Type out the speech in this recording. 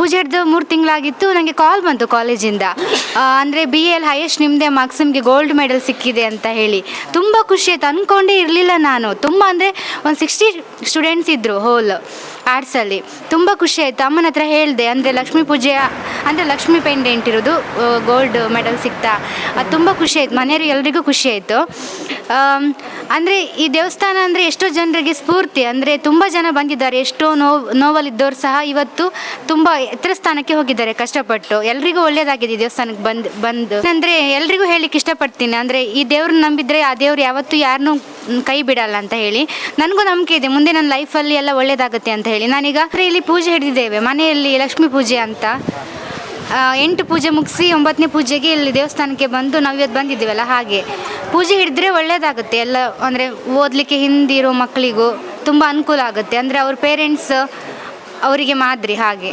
ಪೂಜೆ ಹಿಡಿದು ಮೂರು ತಿಂಗಳಾಗಿತ್ತು ನನಗೆ ಕಾಲ್ ಬಂತು ಕಾಲೇಜಿಂದ ಅಂದರೆ ಬಿ ಎಲ್ ಹೈಯೆಸ್ಟ್ ನಿಮ್ಮದೇ ಮಾರ್ಕ್ಸ್ ಗೋಲ್ಡ್ ಮೆಡಲ್ ಸಿಕ್ಕಿದೆ ಅಂತ ಹೇಳಿ. ತುಂಬ ಖುಷಿ ಆಯ್ತು. ಅಂದ್ಕೊಂಡೇ ಇರಲಿಲ್ಲ ನಾನು. ತುಂಬ ಅಂದರೆ ಒಂದು ಸಿಕ್ಸ್ಟಿ ಸ್ಟೂಡೆಂಟ್ಸ್ ಇದ್ದರು ಹೋಲ್ ಆರ್ಟ್ಸಲ್ಲಿ ತುಂಬ ಖುಷಿ ಆಯಿತು. ಅಮ್ಮನ ಹತ್ರ ಹೇಳಿದೆ, ಅಂದರೆ ಲಕ್ಷ್ಮೀ ಪೂಜೆ, ಅಂದರೆ ಲಕ್ಷ್ಮೀ ಪೆಂಡೆಂಟ್ ಇರೋದು ಗೋಲ್ಡ್ ಮೆಡಲ್ ಸಿಗ್ತಾ ಅದು ತುಂಬ ಖುಷಿ ಆಯ್ತು. ಮನೆಯವ್ರಿಗೆ ಎಲ್ರಿಗೂ ಖುಷಿ ಆಯಿತು. ಅಂದರೆ ಈ ದೇವಸ್ಥಾನ ಅಂದರೆ ಎಷ್ಟೋ ಜನರಿಗೆ ಸ್ಫೂರ್ತಿ. ಅಂದರೆ ತುಂಬ ಜನ ಬಂದಿದ್ದಾರೆ. ಎಷ್ಟೋ ನೋವು, ನೋವಲ್ಲಿದ್ದವರು ಸಹ ಇವತ್ತು ತುಂಬ ಎತ್ತರ ಸ್ಥಾನಕ್ಕೆ ಹೋಗಿದ್ದಾರೆ ಕಷ್ಟಪಟ್ಟು. ಎಲ್ರಿಗೂ ಒಳ್ಳೇದಾಗಿದೆ ಈ ದೇವಸ್ಥಾನಕ್ಕೆ ಬಂದು ಬಂದು. ಅಂದ್ರೆ ಎಲ್ರಿಗೂ ಹೇಳಿಕ್ಕೆ ಇಷ್ಟಪಡ್ತೀನಿ. ಅಂದ್ರೆ ಈ ದೇವ್ರನ್ನ ನಂಬಿದ್ರೆ ಆ ದೇವ್ರು ಯಾವತ್ತೂ ಯಾರನ್ನೂ ಕೈ ಬಿಡಲ್ಲ ಅಂತ ಹೇಳಿ. ನನಗೂ ನಂಬಿಕೆ ಇದೆ. ಮುಂದೆ ನನ್ನ ಲೈಫಲ್ಲಿ ಎಲ್ಲ ಒಳ್ಳೇದಾಗುತ್ತೆ ಅಂತ ಹೇಳಿ. ನಾನೀಗ ಇಲ್ಲಿ ಪೂಜೆ ಹಿಡಿದಿದ್ದೇವೆ. ಮನೆಯಲ್ಲಿ ಲಕ್ಷ್ಮೀ ಪೂಜೆ ಅಂತ. ಎಂಟು ಪೂಜೆ ಮುಗಿಸಿ ಒಂಬತ್ತನೇ ಪೂಜೆಗೆ ಇಲ್ಲಿ ದೇವಸ್ಥಾನಕ್ಕೆ ಬಂದು ನಾವು ಇವತ್ತು ಬಂದಿದ್ದೀವಲ್ಲ ಹಾಗೆ. ಪೂಜೆ ಹಿಡಿದ್ರೆ ಒಳ್ಳೆಯದಾಗುತ್ತೆ ಎಲ್ಲ ಅಂದರೆ ಓದಲಿಕ್ಕೆ ಹಿಂದಿರೋ ಮಕ್ಕಳಿಗೂ ತುಂಬ ಅನುಕೂಲ ಆಗುತ್ತೆ. ಅಂದರೆ ಅವ್ರ ಪೇರೆಂಟ್ಸ್ ಅವರಿಗೆ ಮಾದರಿ ಹಾಗೆ.